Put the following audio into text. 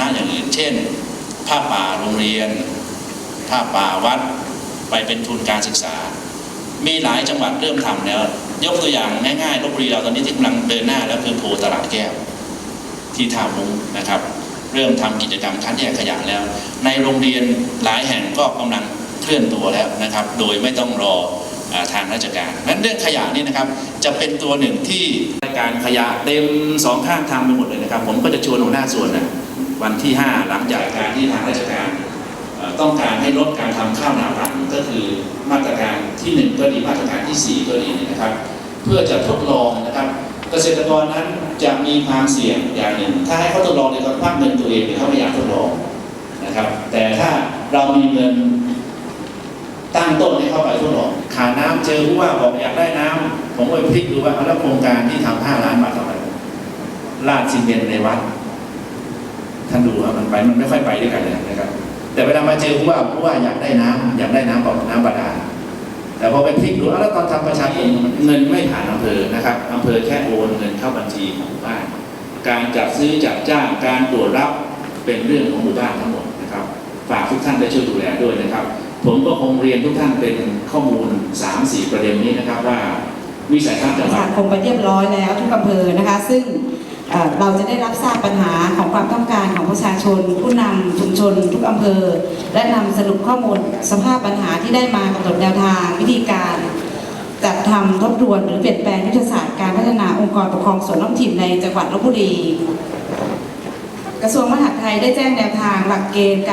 ณะอย่างอื่น เช่นผ้าป่าโรงเรียนผ้าป่าวัดไปเป็นทุนการศึกษา มีหลายจังหวัดเริ่มทำแล้ว ยกตัวอย่างง่ายๆลบบุรีเราตอนนี้ที่กำลังเดินหน้าแล้วคือโพตลาดแก้ว ที่ท่ามุงนะครับ เริ่มทำกิจกรรมคัดแยกขยะแล้ว ในโรงเรียนหลายแห่งก็กำลังเคลื่อนตัวแล้วนะครับ โดยไม่ต้องรออทางราชการนั้นเรื่องขยะนี่นะครับ จะเป็นตัวหนึ่งที่การขยะเต็มสองข้างทางไปหมดเลยนะครับ ผมก็จะชวนหัวหน้าส่วนนะ วันที่ 5 หลังจากการที่ทางราชการต้องการให้ลดการทำข้าวหนาปังก็คือมาตรการที่หนึ่งก็ดีมาตรการที่สี่ก็ดีนะครับ เพื่อจะทดลองนะครับ เกษตรกรนั้นจะมีความเสี่ยงอย่างหนึ่ง ถ้าให้เขาทดลองเนี่ยเขาควักเงินตัวเองเนี่ยเขาไม่อยากทดลองนะครับ แต่ถ้าเรามีเงินตั้งต้นให้เข้าไปทดลองขาน้ำเจอผู้ว่าบอกอยากได้น้ำผมก็ไปพลิกดูว่าเอาแล้วโครงการที่ทำห้าล้านบาทเท่าไรลาดซีเมนต์ในวัด ท่านดูครับมันไปมันไม่ค่อยไปด้วยกันเลยนะครับ แต่เวลามาเจอผู้ว่าผู้ว่าอยากได้น้ำอยากได้น้ำบอกน้ำบาดาลแต่พอไปพลิกดูแล้วตอนทำประชาชนเงินไม่ผ่านอำเภอนะครับอำเภอแค่โอนเงินเข้าบัญชีของหมู่บ้าน การจัดซื้อจัดจ้างการตรวจรับเป็นเรื่องของหมู่บ้านทั้งหมดนะครับ ฝากทุกท่านได้ช่วยดูแลด้วยนะครับ ผมก็คงเรียนทุกท่านเป็นข้อมูล 3-4 ประเด็นนี้นะครับว่าวิสัยทัศน์จังระหวัดคงไปเรียบร้อยแล้วทุกอำเภอนะคะ ซึ่ง เราจะได้รับทราบปัญหาของความต้องการของประชาชน ผู้นำชุมชน ทุกอำเภอ และนำสรุปข้อมูลสภาพปัญหาที่ได้มากำหนดแนวทางวิธีการจัดทำทบทวนหรือเปลี่ยนแปลงยุทธศาสตร์การพัฒนาองค์กรปกครองส่วนท้องถิ่นในจังหวัดลบบุรี กระทรวงมหาดไทยได้แจ้งแนวทางหลักเกณฑ์